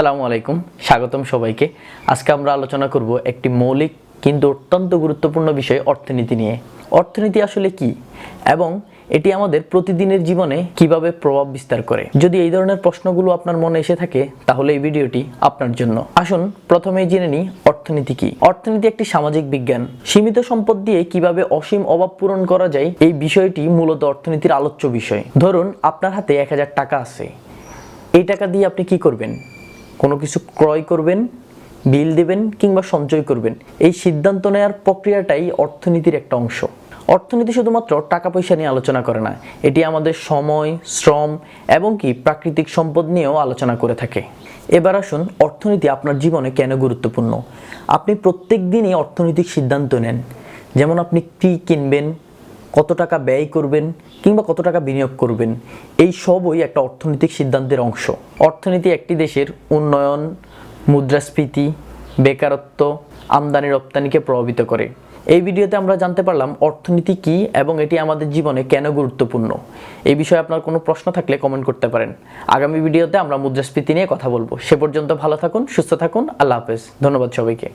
সালামু আলাইকুম, স্বাগতম সবাইকে। আজকে আমরা আলোচনা করব একটি মৌলিক কিন্তু অত্যন্ত গুরুত্বপূর্ণ বিষয়, অর্থনীতি নিয়ে। অর্থনীতি আসলে কি এবং এটি আমাদের প্রতিদিনের জীবনে কীভাবে প্রভাব বিস্তার করে? যদি এই ধরনের প্রশ্নগুলো আপনার মনে এসে থাকে, তাহলে এই ভিডিওটি আপনার জন্য। আসুন, প্রথমেই জেনে নিই অর্থনীতি কি। অর্থনীতি একটি সামাজিক বিজ্ঞান। সীমিত সম্পদ দিয়ে কীভাবে অসীম অভাব পূরণ করা যায়, এই বিষয়টি মূলত অর্থনীতির আলোচ্য বিষয়। ধরুন, আপনার হাতে এক হাজার টাকা আছে। এই টাকা দিয়ে আপনি কি করবেন? কোনো কিছু ক্রয় করবেন, বিল দেবেন কিংবা সঞ্চয় করবেন, এই সিদ্ধান্ত নেওয়ার প্রক্রিয়াটাই অর্থনীতির একটা অংশ। অর্থনীতি শুধুমাত্র টাকা পয়সা নিয়ে আলোচনা করে না, এটি আমাদের সময়, শ্রম এবং কি প্রাকৃতিক সম্পদ নিয়েও আলোচনা করে থাকে। এবার আসুন, অর্থনীতি আপনার জীবনে কেন গুরুত্বপূর্ণ? আপনি প্রত্যেক দিনই অর্থনৈতিক সিদ্ধান্ত নেন। যেমন আপনি কী কিনবেন কত টাকা ব্যয় করবেন কিংবা কত টাকা বিনিয়োগ করবেন, এই সবই একটা অর্থনৈতিক সিদ্ধান্তের অংশ। অর্থনীতি একটি দেশের উন্নয়ন, মুদ্রাস্ফীতি, বেকারত্ব, আমদানি, রপ্তানিকে প্রভাবিত করে। এই ভিডিওতে আমরা জানতে পারলাম অর্থনীতি কি এবং এটি আমাদের জীবনে কেন গুরুত্বপূর্ণ। এই বিষয়ে আপনার কোনো প্রশ্ন থাকলে কমেন্ট করতে পারেন। আগামী ভিডিওতে আমরা মুদ্রাস্ফীতি নিয়ে কথা বলব। সে পর্যন্ত ভালো থাকুন, সুস্থ থাকুন, আল্লাহ হাফেজ। ধন্যবাদ সবাইকে।